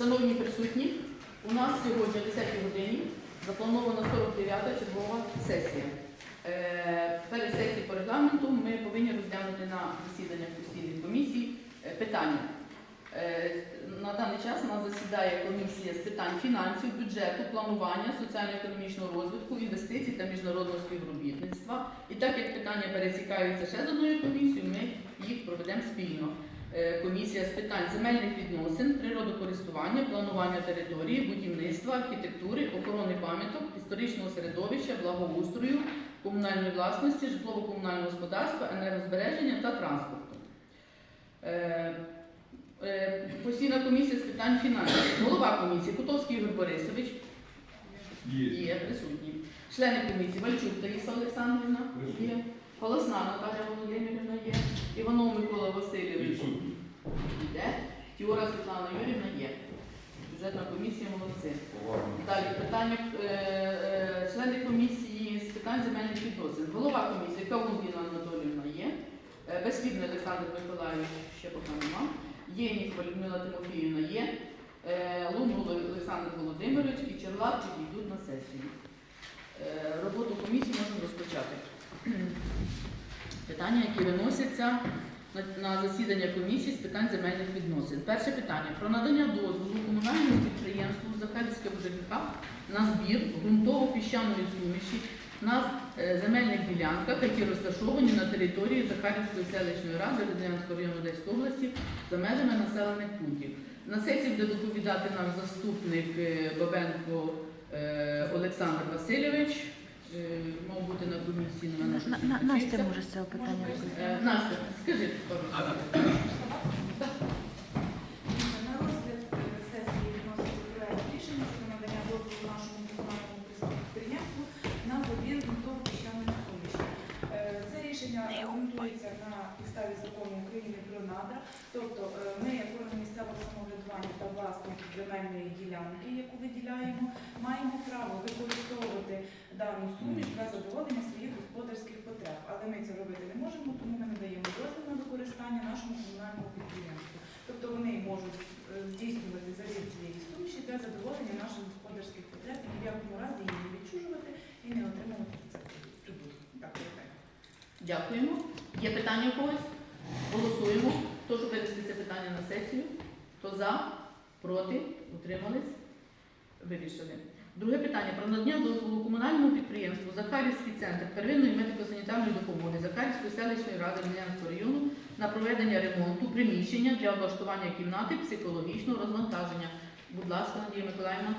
Шановні присутні, у нас сьогодні о 10 годині запланована 49-та чергова сесія. Е, Перед сесією по регламенту ми повинні розглянути на засіданнях постійних комісій е, питання. Е, На даний час у нас засідає комісія з питань фінансів, бюджету, планування, соціально-економічного розвитку, інвестицій та міжнародного співробітництва. І так як питання пересікаються ще з одною комісією, ми їх проведемо спільно. Е, Комісія з питань земельних відносин, природокористування, планування території, будівництва, архітектури, охорони пам'яток, історичного середовища, благоустрою, комунальної власності, житлово-комунального господарства, енергозбереження та транспорту. Е, е, Постійна комісія з питань фінансів. Голова комісії Кутовський Ігор Борисович Є. є присутній. Члени комісії Вальчук Таїса Олександрівна є. Голосна Наталія Володимирівна є. Іванов Васильович йде. Тіора Світлана Юрівна є. Бюджетна комісія молодці. Далі питання е, е, члени комісії з питань земельних відносин. Голова комісії Кавундіна Анатоліївна є. Е, Безслідний Олександр Миколаївич ще поки нема. Єніфа Людмила Тимофіївна є. Лунгул Олександр Володимирович і Черлак підійдуть на сесію. Роботу комісії можемо розпочати. Питання, які виносяться на, засідання комісії з питань земельних відносин. Перше питання про надання дозволу комунальному підприємству Захарівське ЖКХ на збір ґрунтово-піщаної суміші на е, земельних ділянках, які розташовані на території Захарівської селищної ради Радянського району Одеської області за межами населених пунктів. На сесії буде доповідати наш заступник е, Бабенко е, Олександр Васильович. Е, Мав бути на комісії, на мене Настя може з цього питання. Е, Настя, скажи. На розгляд е, сесії відноситься проект рішення про надання дозволу нашому комунальному підприємству на забір ґрунтової піщаної суміші. Е, Це рішення ґрунтується на підставі закону України про надра. Тобто ми, як орган місцевого самоврядування та власник земельної ділянки, яку виділяємо, маємо право використовувати дану суміш для задоволення своїх господарських потреб. Але ми це робити не можемо, тому ми надаємо дозвіл на використання нашому комунальному підприємству. Тобто вони можуть е, здійснювати забір цієї суміші для задоволення наших господарських потреб і в якому разі її не відчужувати і не отримувати так. Дякуємо. Є питання у когось? Голосуємо. Хто ж винести це питання на сесію? Хто за? Проти? Утримались? Вирішили. Друге питання про надання дозволу комунальному підприємству Захарівський центр первинної медико-санітарної допомоги Захарівської селищної ради Дем'янського району на проведення ремонту приміщення для облаштування кімнати психологічного розвантаження. Будь ласка, Надія Миколаївна.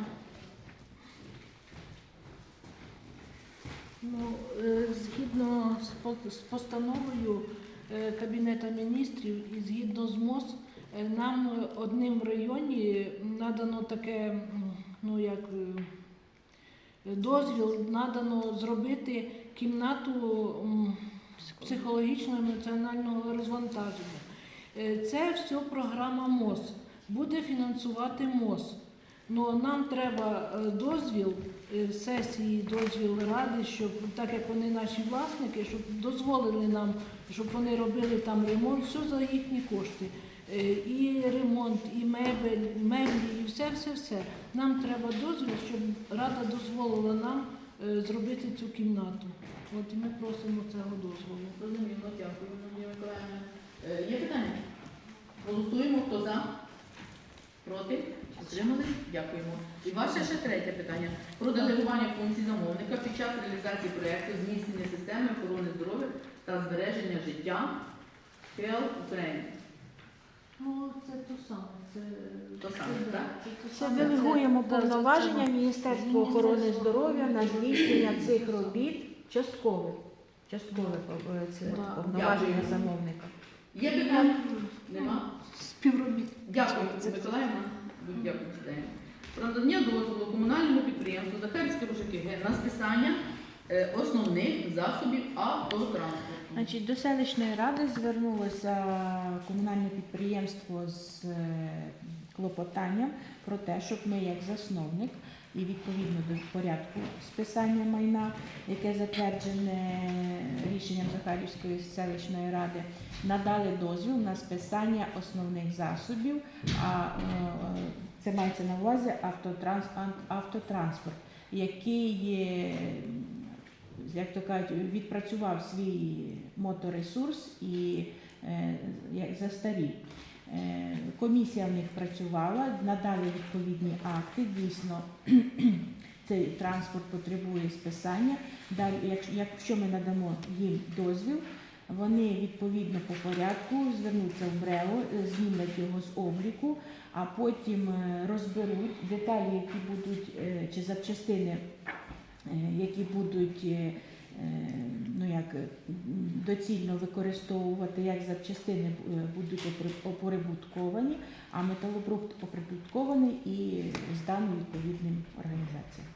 Ну, е, згідно з постановою е, Кабінету міністрів і згідно з МОЗ, е, нам одним в районі надано таке, ну як дозвіл, надано зробити кімнату психологічного емоціонального розвантаження. Е, Це все програма МОЗ. Буде фінансувати МОЗ. Ну, нам треба е, дозвіл е, сесії, дозвіл ради, щоб так як вони наші власники, щоб дозволили нам, щоб вони робили там ремонт, все за їхні кошти. Е, І ремонт, і мебель, меблі, і все, все, все. Нам треба дозвіл, щоб рада дозволила нам е, зробити цю кімнату. От і ми просимо цього дозволу. Зрозуміло, дякую, Надія Миколаївна. Е, Є питання? Голосуємо, хто за? Проти? Утримали? Дякуємо. І ваше ще третє питання про делегування функцій замовника під час реалізації проєкту зміцнення системи охорони здоров'я та збереження життя Health Ukraine. Ну, це то саме. Це, То саме, да, так? Це, то Це саме. делегуємо Це- повноваження Міністерства охорони здоров'я на здійснення цих робіт часткових. Часткове е, Да. повноваження Дякую. замовника. Є питання? Нема? Співробіт. Дякую, Миколаївна. Дякую, читаємо. Про надання дозволу комунальному підприємству Захарівське ЖКГ на списання е, основних засобів автотранспорту. Значить, до селищної ради звернулося комунальне підприємство з е, клопотанням про те, щоб ми, як засновник, і відповідно до порядку списання майна, яке затверджене рішенням Захарівської селищної ради, надали дозвіл на списання основних засобів, а е, це мається на увазі автотранс, автотранспорт, який, як то кажуть, відпрацював свій моторесурс і е, як застарів. Е, Комісія в них працювала, надали відповідні акти. Дійсно, цей транспорт потребує списання. Далі, якщо, ми надамо їм дозвіл, вони відповідно по порядку звернуться в е, знімуть його з обліку, а потім е, розберуть деталі, які будуть чи запчастини, які будуть е, е, ну як е, доцільно використовувати, як запчастини е, будуть опри- оприбутковані, а металопродукт оприбуткований і зданий відповідним організаціям.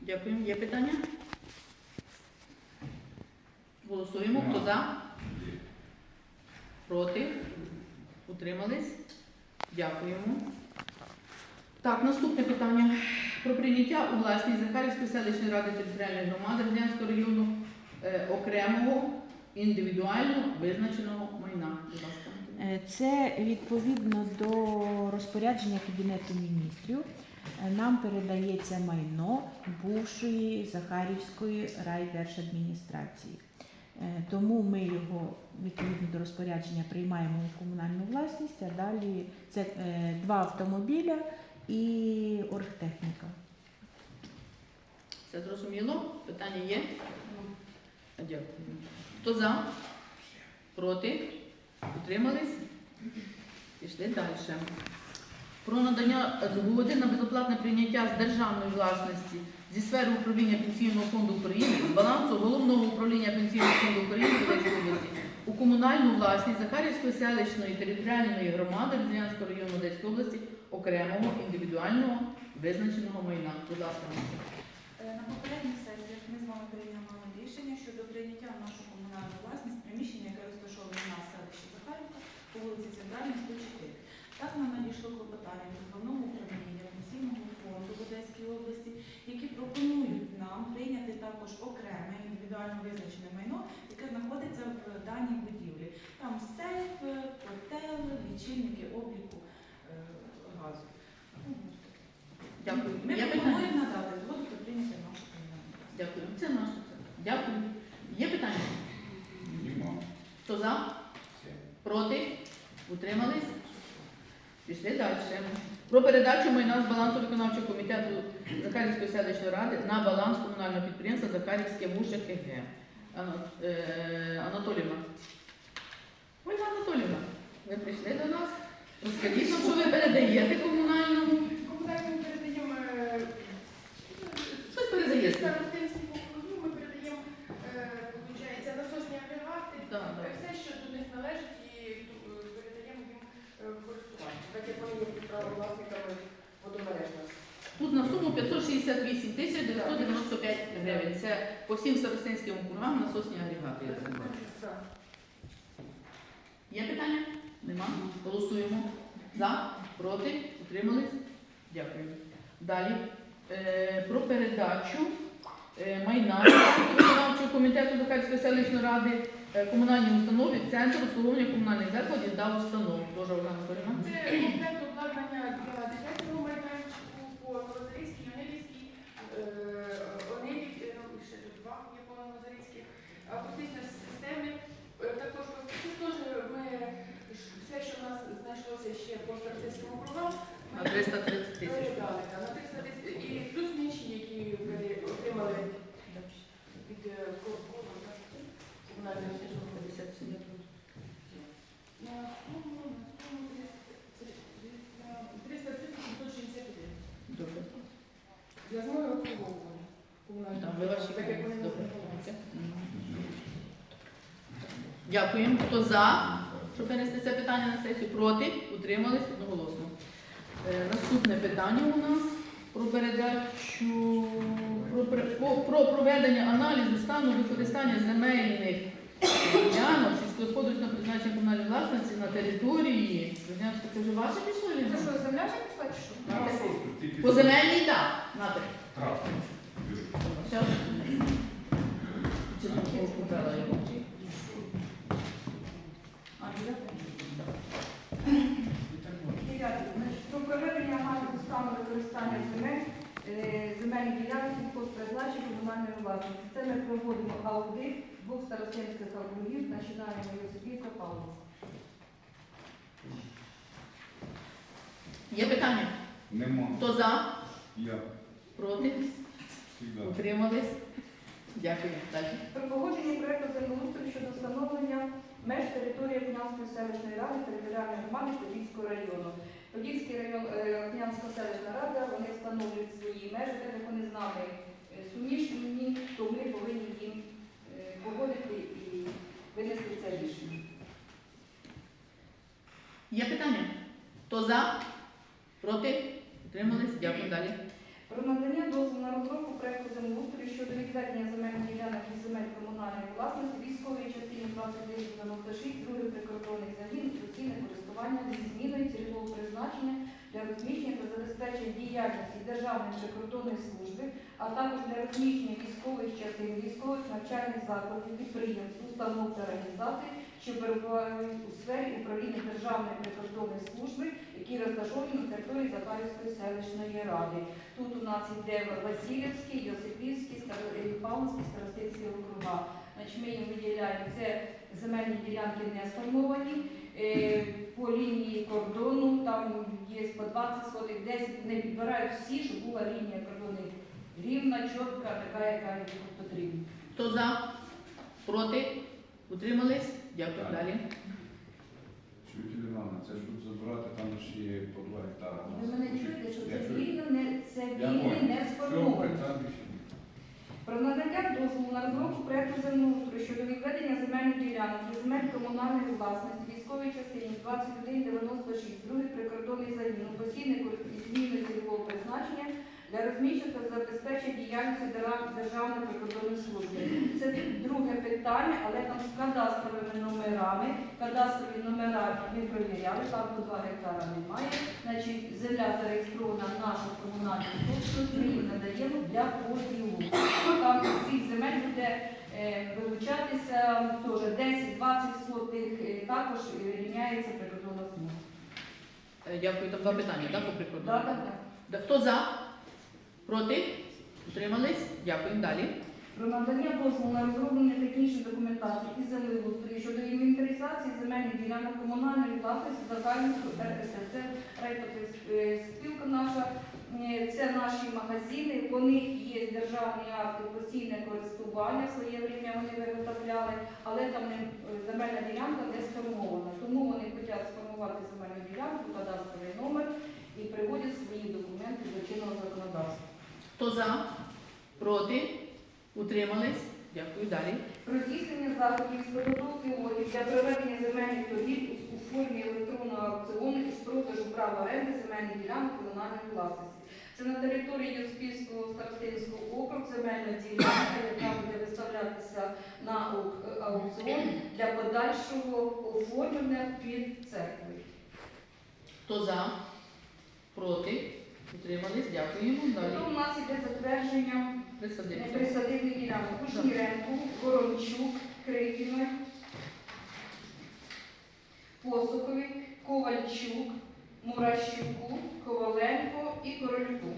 Дякую. Є питання? Голосуємо. Хто за? Проти? Утримались? Дякуємо. Так, наступне питання. Про прийняття у власність Захарівської селищної ради територіальної громади Радянського району е, окремого індивідуально визначеного майна. Будь ласка. Е, Це відповідно до розпорядження Кабінету міністрів. Е, Нам передається майно бувшої Захарівської райдержадміністрації. Е, Тому ми його відповідно до розпорядження приймаємо у комунальну власність, а далі це два автомобіля і оргтехніка. Все зрозуміло? Питання є? Дякую. Хто за? Проти? Утримались? Пішли далі. Про надання згоди на безоплатне прийняття з державної власності зі сфери управління Пенсійного фонду України з балансу головного управління Пенсійного фонду України області у комунальну власність Захарівської селищної територіальної громади Різдвянського району Одеської області окремого індивідуального визначеного майна. Будь ласка. Е, На попередніх сесіях ми з вами приймали рішення щодо прийняття в нашу комунальну власність приміщення, яке розташоване на селищі Захарівка по вулиці Центральній, 104. Так нам надійшло клопотання від головного управління пенсійного фонду в Одеській області, які пропонують нам прийняти також окреме індивідуально визначене майно, яке знаходиться в даній будівлі. Там сейф, котел, лічильники обліку е, газу. Дякую. Ми Є пропонуємо надати згоду про прийняття нашу комунальну. Дякую. Це наше. це. Дякую. Є питання? Хто за? Проти? Утримались? Пішли далі. Про передачу майна з балансу виконавчого комітету Захарівської селищної ради на баланс комунального підприємства Захарівське ВУШ КГ. Е, Анатоліївна. Ольга Анатоліївна, ви прийшли до нас. Розкажіть що ви передаєте комунальному. Комунальним передаємо е, Щось передаєте. старостинському округу, ми передаємо, е, виходить, насосні агрегати, е, все, що до них належить, і е, передаємо їм е, в користування. Так як вони є правовласниками водомереж нас. Тут на суму 568 тисяч 995 гривень. Це по всім старостинським округам насосні агрегати. я так бачу. Так. Є питання? Нема? Голосуємо. За, проти, утримались? Дякую. Далі. Е, про передачу е, майна виконавчого комітету Захарської селищної ради е, комунальній установі Центр обслуговування комунальних закладів та установ. Боже, Олена. Це комплект обладнання для дитячого майданчику по Новозарійській, Онилівській, е, Онилів, е, ну, ще тут два є по Новозарійських, акустичні системи. Е, Також це теж ми ж все, що в нас знайшлося ще по статистичному програму, На 330 тисяч. передали да, на 300 тисяч. І плюс інші, які ви отримали від ко- ко- комунальної служби. 57. На суму, 330 761. Добре. Для змоги обслуговування. комунального Там так як вони Добре. називаються. Дякуємо. Хто за, щоб винести це питання на сесію? Проти? Утримались. Е, наступне питання у нас про передачу про, про, про проведення аналізу стану використання земельних ділянок сільськогосподарського призначення комунальної власності на території. Це вже ваше пішло? Це що, земля вже пішла чи що? По земельній так. Нате. Ще одне. Чи там купила його? А, дев'яте. Дев'яте. Значить, Про проведення аналізу саме використання земель, е, земельних ділянок сільхозпризначень комунальної власності. Це ми проводимо аудит двох старостинських округів, починаємо Йосипівка Павлова. Є питання? Нема. Хто за? Я. Проти? Всегда. Утримались? Дякую. Далі. Про погодження проекту землеустрою щодо встановлення меж території Княнської селищної ради територіальної громади Подільського району. Подільський район, е, селищна рада, вони встановлюють свої межі, так як вони з нами е, суміжні, то ми повинні їм е, погодити і винести це рішення. Є питання? Хто за? Проти? Утримались? Дякую. Далі. Про надання дозволу на розробку проекту землеустрою щодо відведення земельних ділянок із земель комунальної власності військової частини 2996, другий прикордонний загін, постійне користування зі зміною цільового призначення для розміщення та забезпечення діяльності Державної прикордонної служби, а також для розміщення військових частин, військових навчальних закладів, підприємств, установ та організацій, що перебувають у сфері управління Державної прикордонної служби, які розташовані на території Захарівської селищної ради. Тут у нас йде Васильівський, Йосипівський, е, Павловський, Старостинський округа. Значить, ми їм виділяємо це земельні ділянки не сформовані. Е, По лінії кордону там є по 20 сотих, 10, не підбирають всі, щоб була лінія кордону рівна, чітка, така, яка потрібна. Хто за? Проти? Утримались? Дякую. Так. Далі. Чуєте, Івана, це ж тут забирати, там ж є по 2 гектара. Ви мене чуєте, що це чую. вільно не це вільно не Все, сформовані. питань більше ні. Про надання дозволу на розробку проекту землеустрою щодо відведення земельних ділянок і земель комунальної власності військової частині 2196, другий прикордонний загін, у постійне зміни цільового призначення для розміщення та забезпечення діяльності Державної прикордонної служби. Це друге питання, але там з кадастровими номерами. Кадастрові номера ми перевіряли, там по 2 гектара немає. Значить, земля зареєстрована в нашу комунальну собственність, ми її надаємо для поділу. Там цих земель буде е, вилучатися теж 10-20 сотих, е, також е, рівняється прикордонна. Е, Дякую. Там два питання, так, по прикладу? Так, так, так. Хто за? Проти? Утримались? Дякую. Далі. Про надання дозволу на розроблення технічної документації і землеустрою щодо інвентаризації земельних ділянок комунальної власності Захарівської РСР. Це спілка наша, е, це наші магазини, по них є державні акти постійне користування, в своє время вони виготовляли, але там не, е, земельна ділянка не сформована. Тому вони хочуть сформувати земельну ділянку, кадастровий номер і приводять свої документи до чинного законодавства. Хто за? Проти? Утримались? Дякую. Далі. Про здійснення заходів з підготовки для проведення земельних торгів у- у формі електронного аукціону із продажу права оренди земельних ділянок комунальної власності. Це на території Юспільського старостинського округу земельна ділянка, яка буде виставлятися на аукціон для подальшого оформлення під церквою. Хто за? Проти? Утримались? Дякуємо. Далі. Потім у нас іде затвердження Присадибне. Присадибні ділянки Кушніренку, Ворончук, Крикіна, Посухові, Ковальчук, Муращуку, Коваленко і Корольку.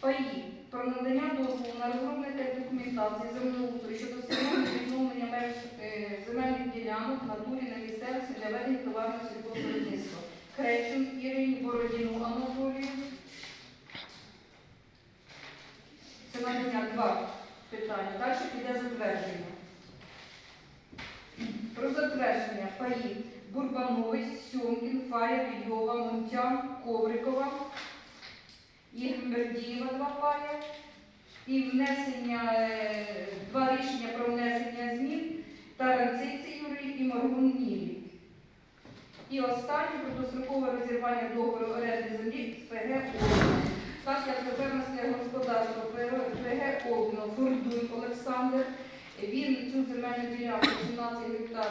Паї про надання дозволу на розроблення документації землеустрою щодо встановлення відновлення е, земельних ділянок в натурі на місцевості для ведення товарного сільськогосподарства. Кречун Ірині Бородіну Анатолію. Це надання два питання. Далі піде затвердження. Про затвердження паїв Бурбановець, Сьомкін, Фая, Вільйова, Мунтян, Коврикова, Єгмердієва два пая. І внесення, е, два рішення про внесення змін Таранциці Юрій і Маргун Нілі. І останнє про дострокове розірвання договору оренди землі з ПГ. Так як фермерське господарство ПГ Обіно Фурдуй Олександр, він цю земельну ділянку 17 гектар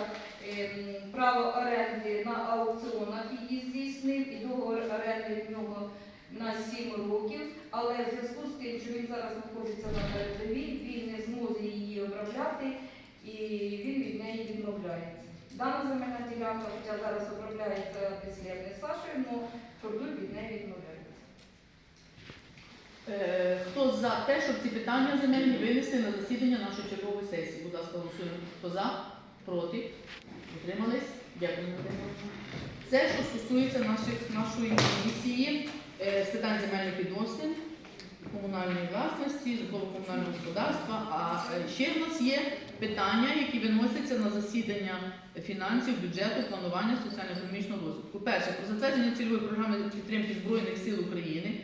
ем, право оренди на аукціонах її здійснив і договор оренди в нього на 7 років, але в зв'язку з тим, що він зараз знаходиться на передовій, він не зможе її обробляти і він від неї відмовляється. Дана земельна ділянка, хоча зараз обробляється підслідний Сашою, але фордуй від неї відмовляється. Е, хто за те, щоб ці питання земельні винести на засідання нашої чергової сесії? Будь ласка, голосуємо. Хто за? Проти? Утримались? Дякую, Це, що стосується нашої, нашої комісії е, з питань земельних відносин комунальної власності, житлово-комунального господарства. А е, ще в нас є питання, які виносяться на засідання фінансів, бюджету, планування соціально-економічного розвитку. Перше, про затвердження цільової програми підтримки Збройних сил України,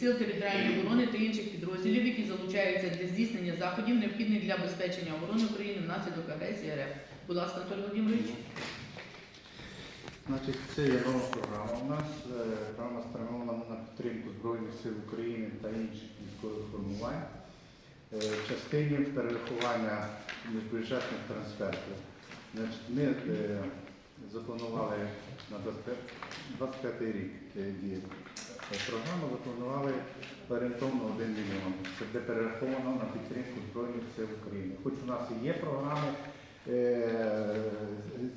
сил територіальної оборони та інших підрозділів, які залучаються для здійснення заходів, необхідних для забезпечення оборони України внаслідок агресії РФ. Будь ласка, Анатолій Володимирович. Значить, це є нова програма. У нас е, програма спрямована на підтримку Збройних сил України та інших військових формувань е, в частині перерахування міжбюджетних трансфертів. Значить, ми е, запланували на 25 25 рік е, е, програму, запланували орієнтовно 1 мільйон. Це де перераховано на підтримку Збройних сил України. Хоч у нас і є програми, е,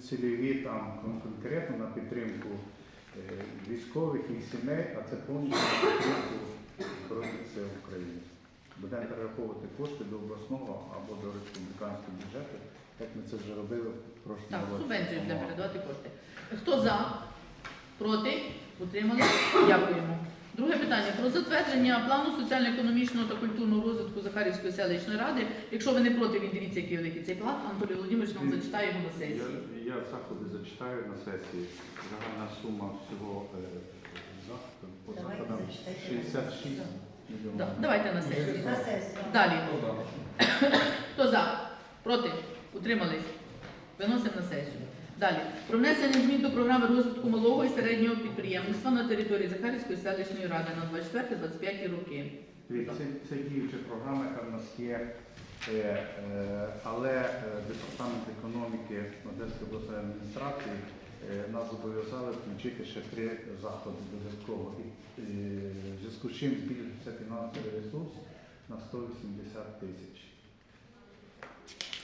цільові там конкретно на підтримку е, військових і сімей, а це повністю на підтримку Збройних сил України. Будемо перераховувати кошти до обласного або до республіканського бюджету, як ми це вже робили в прошлому Так, році. субвенцію буде передавати кошти. Хто за? Проти? Утримали? Дякуємо. Друге питання про затвердження плану соціально-економічного та культурного розвитку Захарівської селищної ради. Якщо ви не проти, він дивіться, який великий цей план. Анатолій Володимирович нам зачитає його на сесії. Я, я заходи зачитаю на сесії. Загальна сума всього е, заходу по Давайте заходам зачитайте. 66 мільйонів. Да, Давайте на сесії. На сесію. Далі. Хто за? Проти? Утримались? Виносимо на сесію. Далі. Про внесення змін до програми розвитку малого і середнього підприємництва на території Захарівської селищної ради на 24-25 роки. Це, це діюча програма, яка в нас є, е, е, але е, департамент економіки Одеської обласної адміністрації нас зобов'язали включити ще три заходи додатково. І, в зв'язку з чим збільшився фінансовий ресурс на 180 тисяч.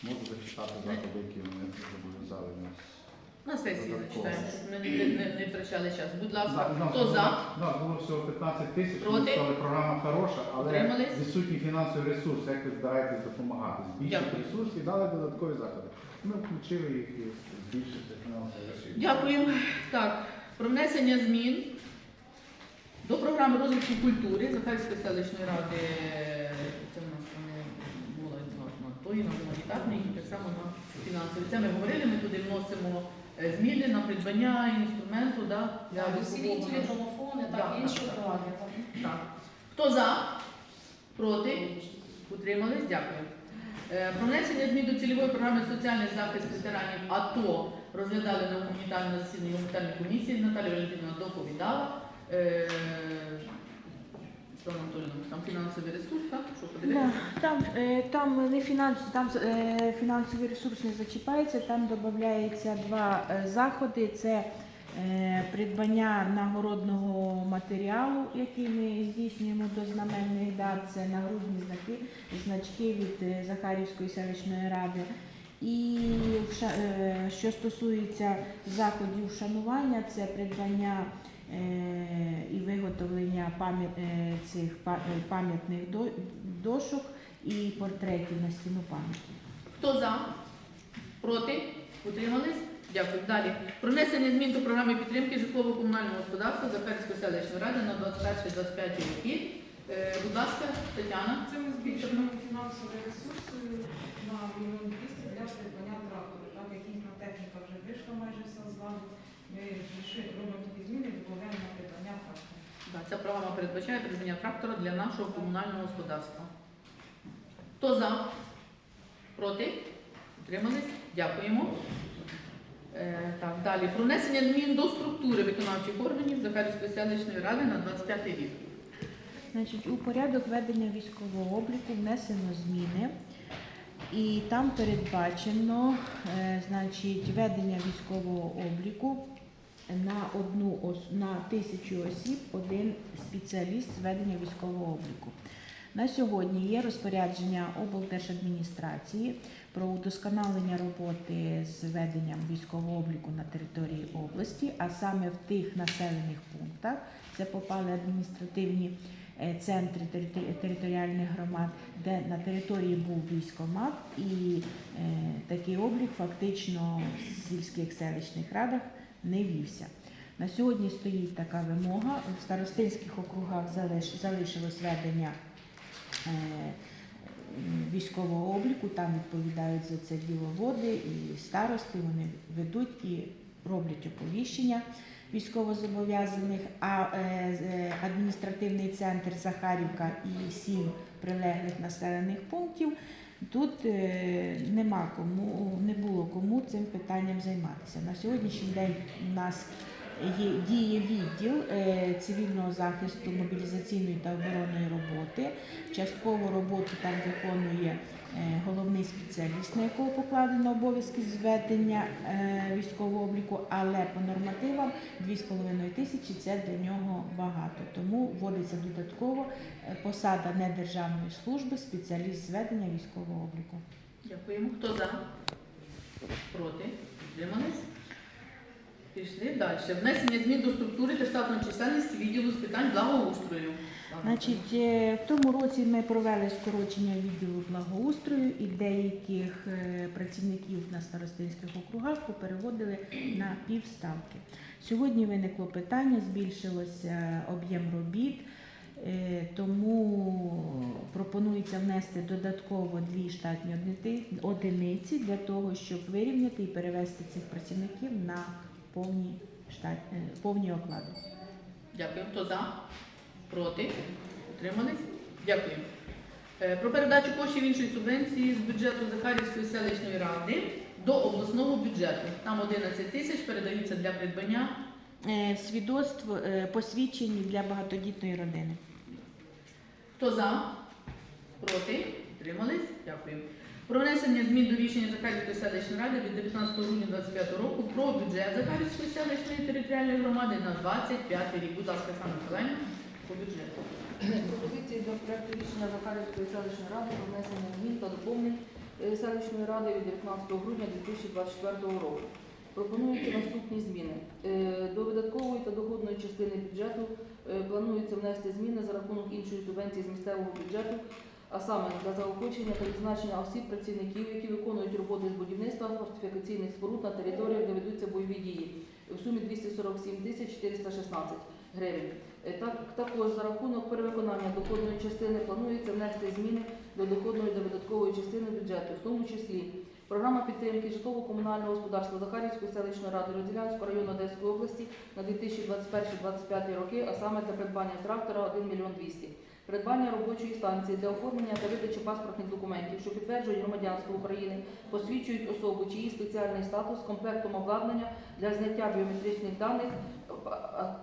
Можу зачитати заходи, які вони зобов'язали нас. На сесії Додатково. зачитаємо, щоб ми не, не, не втрачали час. Будь ласка, хто за? на- було всього 15 тисяч, Проти? сказали, програма хороша, але Утримались? відсутній фінансовий ресурс, як ви збираєтесь допомагати. Збільшити Дякую. ресурс і дали додаткові заходи. Ми включили їх і збільшити фінансовий ресурс. Дякую. Так, про внесення змін до програми розвитку культури Захарської селищної ради. Це в нас воно було на, на тої, на гуманітарний і так само на фінансові. Це ми говорили, ми туди вносимо зміни на придбання інструменту да, для домофони, Да, так, інші так. Хто за? Проти? Утримались? Дякую. Е, Про внесення змін до цільової програми соціальний захист ветеранів АТО розглядали на гуманітарному засіданні гуманітарної комісії. Наталія Валентинівна доповідала. Анатолійовна, там фінансовий ресурс, так? Що Да, там, е, там не фінанс, там е, фінансовий ресурс не зачіпається, там додається два е, заходи. Це е, придбання нагородного матеріалу, який ми здійснюємо до знаменних дат, це нагрудні знаки, значки від е, Захарівської селищної ради. І вша- е, що стосується заходів вшанування, це придбання і виготовлення е, цих е, пам'ятних дошок і портретів на стіну пам'яті. Хто за? Проти? Утримались? Дякую. Далі. Про внесення змін до програми підтримки житлово-комунального господарства Захарської селищної ради на 21-25 роки. Е, Будь ласка, Тетяна. Це ми збільшуємо фінансовий ресурс е, на мільйон 200 для придбання трактора. Так як інна техніка вже вийшла майже вся з ладу, ми вирішили, робимо такі зміни і додаємо на придбання трактора. Да, Ця програма передбачає придбання трактора для нашого комунального господарства. Хто за? Проти? Утримались? Дякуємо. Е, так, далі. Про внесення змін до структури виконавчих органів Захарівської селищної ради на 25 рік. Значить, у порядок ведення військового обліку внесено зміни, і там передбачено е, значить, ведення військового обліку на одну на тисячу осіб один спеціаліст з ведення військового обліку. На сьогодні є розпорядження облдержадміністрації про удосконалення роботи з веденням військового обліку на території області, а саме в тих населених пунктах, це попали адміністративні е, центри територіальних громад, де на території був військомат, і е, такий облік фактично в сільських селищних радах не вівся. На сьогодні стоїть така вимога. В старостинських округах залишилось ведення е, військового обліку, там відповідають за це діловоди і старости, вони ведуть і роблять оповіщення військовозобов'язаних, а е, е, адміністративний центр Захарівка і сім прилеглих населених пунктів. Тут е, нема кому, не було кому цим питанням займатися. На сьогоднішній день у нас є, діє відділ е, цивільного захисту, мобілізаційної та оборонної роботи. Частково роботу там виконує головний спеціаліст, на якого покладено обов'язки зведення е, військового обліку, але по нормативам 2,5 тисячі це для нього багато. Тому вводиться додатково е, посада недержавної служби, спеціаліст зведення військового обліку. Дякуємо. Хто за? Проти? Утримались? Пішли далі. Внесення змін до структури та штатної чисельності відділу з питань благоустрою. Значить, е, в тому році ми провели скорочення відділу благоустрою і деяких е, працівників на старостинських округах попереводили на півставки. Сьогодні виникло питання, збільшилося об'єм робіт, е, тому пропонується внести додатково дві штатні одиниці для того, щоб вирівняти і перевести цих працівників на повні, штат, е, повні оклади. Дякую. Хто за? Проти? Утримались? Дякую. Е, Про передачу коштів іншої субвенції з бюджету Захарівської селищної ради до обласного бюджету. Там 11 тисяч передаються для придбання. Е, свідоцтв посвідчені для багатодітної родини. Хто за? Проти? Утримались? Дякую. Про внесення змін до рішення Захарівської селищної ради від 19 грудня 2025 року про бюджет Захарівської селищної територіальної громади на 25 рік. Будь ласка, Оксана Миколаївна, по бюджету. Пропозиції до проекту рішення Захарівської селищної ради про внесення змін та доповнень е, селищної ради від 19 грудня 2024 року. Пропонуються наступні зміни. Е, До видаткової та доходної частини бюджету е, планується внести зміни за рахунок іншої субвенції з місцевого бюджету, а саме для заохочення та відзначення осіб працівників, які виконують роботи з будівництва фортифікаційних споруд на територіях, де ведуться бойові дії, в сумі 247 тисяч 416 гривень. Е, Так, також за рахунок перевиконання доходної частини планується внести зміни до доходної та видаткової частини бюджету, в тому числі програма підтримки житлово-комунального господарства Захарівської селищної ради Розділянського району Одеської області на 2021-2025 роки, а саме для придбання трактора 1 мільйон 200. Придбання робочої станції для оформлення та видачі паспортних документів, що підтверджують громадянство України, посвідчують особу, чиї спеціальний статус комплектом обладнання для зняття біометричних даних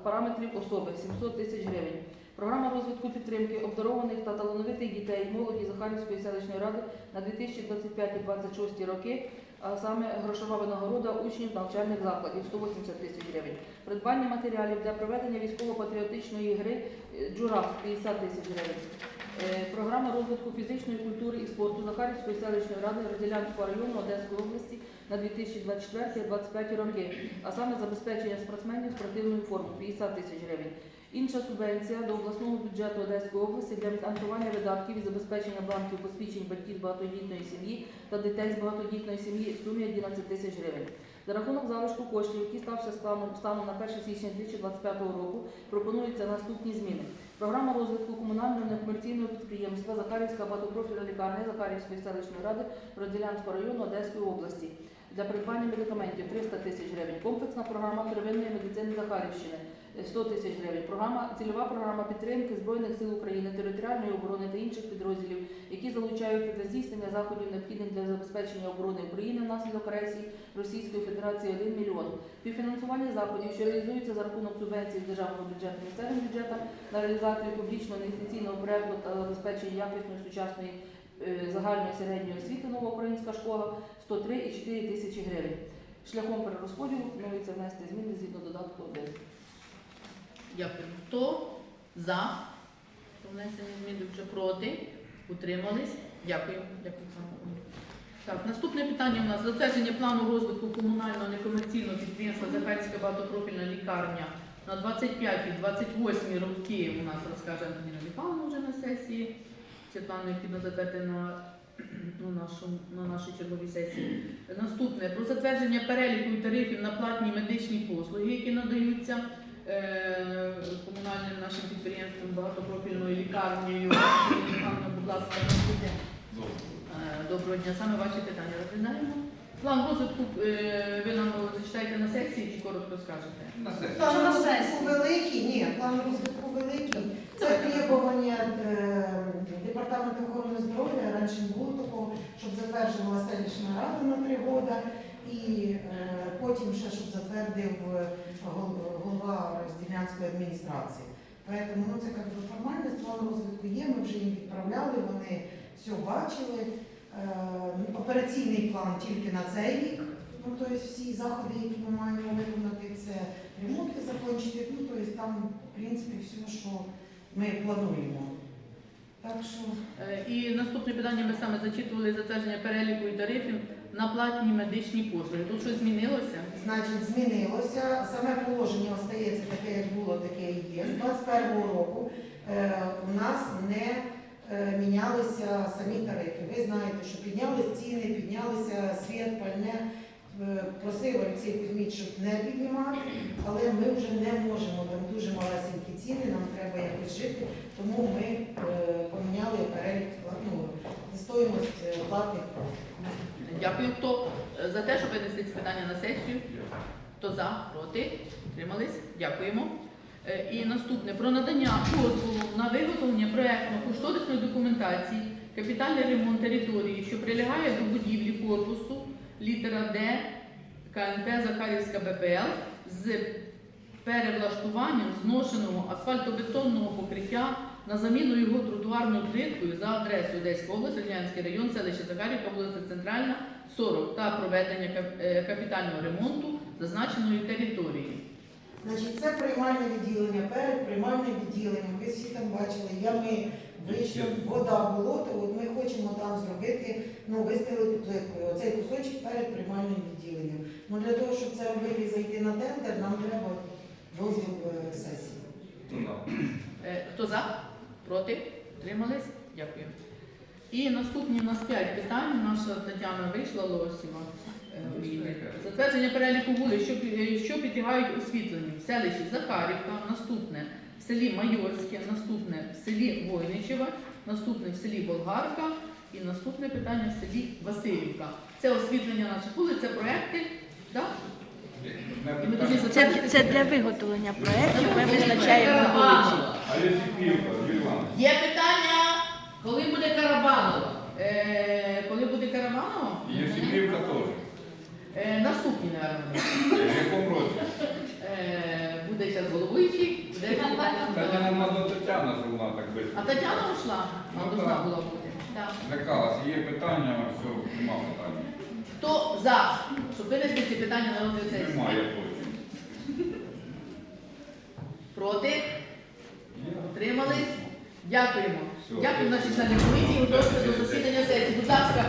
параметрів особи 700 тисяч гривень. Програма розвитку підтримки обдарованих та талановитих дітей молоді Захарівської селищної ради на 2025-2026 роки, а саме грошова винагорода учнів навчальних закладів 180 тисяч гривень. Придбання матеріалів для проведення військово-патріотичної гри «Джураф» 50 тисяч гривень. Е, Програма розвитку фізичної культури і спорту Захарівської селищної ради Розділянського району Одеської області на 2024-2025 роки, а саме забезпечення спортсменів спортивною формою 50 тисяч гривень. Інша субвенція до обласного бюджету Одеської області для фінансування видатків і забезпечення бланків посвідчень батьків багатодітної сім'ї та дітей з багатодітної сім'ї в сумі 11 тисяч гривень. За рахунок залишку коштів, які стався станом, станом на 1 січня 2025 року, пропонуються наступні зміни. Програма розвитку комунального некомерційного підприємства Захарівська багатопрофільна лікарня Захарівської селищної ради Розділянського району Одеської області для придбання медикаментів 300 тисяч гривень. Комплексна програма первинної медицини Захарівщини 100 тисяч гривень. Програма цільова програма підтримки збройних сил України, територіальної оборони та інших підрозділів, які залучаються для здійснення заходів необхідних для забезпечення оборони України внаслідок агресії Російської Федерації 1 мільйон. Співфінансування заходів, що реалізуються за рахунок субвенцій з державного бюджету місцевим бюджетам на реалізацію публічного інвестиційного проекту та забезпечення якісної сучасної е, загальної середньої освіти нова українська школа 103,4 тисячі гривень. Шляхом перерозподілу планується внести зміни згідно додатку 1. Дякую. Хто за? Внесення змін до проти? Утримались? Дякую. Дякую, Миколаївна. Так, наступне питання у нас затвердження плану розвитку комунального некомерційного підприємства Захарська багатопрофільна лікарня На 25-28 роки у нас розкаже Антоніна Михайловна вже на сесії. Це план необхідно затвердити на, на, нашому, на нашій черговій сесії. Наступне про затвердження переліку тарифів на платні медичні послуги, які надаються комунальним нашим підприємством багатопрофільною лікарнею. Будь ласка. Е, Доброго дня. Саме ваші питання розглядаємо. План розвитку е, ви нам зачитаєте на сесії чи коротко скажете? На сесії. План розвитку великий, ні, план розвитку великий. Це требування е, департаменту охорони здоров'я. Раніше не було такого, щоб затверджувала селищна рада на три роки, і е, потім ще щоб затвердив е, голова Розділянської адміністрації. Тому ну, це як би формальність, план розвитку є, ми вже їм відправляли, вони все бачили. Е, Операційний план тільки на цей рік. Ну, тобто всі заходи, які ми маємо виконати, це ремонти закінчити. Ну, тобто там, в принципі, все, що ми плануємо. Так що Е, І наступне питання ми саме зачитували затвердження переліку і тарифів на платні медичні послуги. Тут щось змінилося? Значить, змінилося. Саме положення остається таке, як було, таке і є. З 21 року е, у нас не е, мінялися самі тарифи. Ви знаєте, що піднялись ціни, піднялися світ, пальне. Е, Просив Олексій Кузьміч, щоб не піднімати, але ми вже не можемо. Там дуже малесенькі ціни, нам треба якось жити, тому ми е, поміняли перелік ну, стоїмость е, платних послуг. Дякую. Хто е, за те, щоб винести ці питання на сесію? Хто за? Проти? Тримались? Дякуємо. Е, І наступне про надання дозволу на виготовлення проєктно-кошторисної документації, капітальний ремонт території, що прилягає до будівлі корпусу, літера Д КНП Захарівська БПЛ з перевлаштуванням зношеного асфальтобетонного покриття на заміну його тротуарною плиткою за адресою Одеська область, Радянський район, селище Захарівка, вулиця Центральна, 40 та проведення е, капітального ремонту зазначеної території. Значить, це приймальне відділення, перед приймальним відділенням. Ви всі там бачили, ями, вийшли, вода, болото. От ми хочемо там зробити, ну, вистелити плиткою. Оцей кусочок перед приймальним відділенням. Ну для того, щоб це робити зайти на тендер, нам треба дозвіл е, сесії. Е, Хто за? Проти? Тримались? Дякую. І наступні у нас п'ять питань. Наша Тетяна вийшла Лосєва. е. Затвердження переліку вулиць, що, е, що підлягають освітленню в селищі Захарівка, наступне в селі Майорське, наступне в селі Войничева, наступне в селі Болгарка і наступне питання в селі Васильівка. Це освітлення наших вулиць, це проекти. Да? Це, це для виготовлення проєктів ми визначаємо вулиці. А є сіпівка, Іван. Є питання, коли буде Карабанова? Е, коли буде Карабанова? Є сіпівка теж. Е, наступні, напевно. В якому році? Е, буде зараз головуючий, буде. Тетяна вона до Тетяна, вона так А швидко. Тетяна ушла? Вона Ну, должна так. була бути. Так. Злякалась, є питання, все, нема питання. Хто за, щоб винести ці питання на розгляд сесії? Немає точно. Проти? Утримались? Дякуємо. Дякуємо Дякую нашій члені комісії. Готові до засідання сесії. Будь ласка,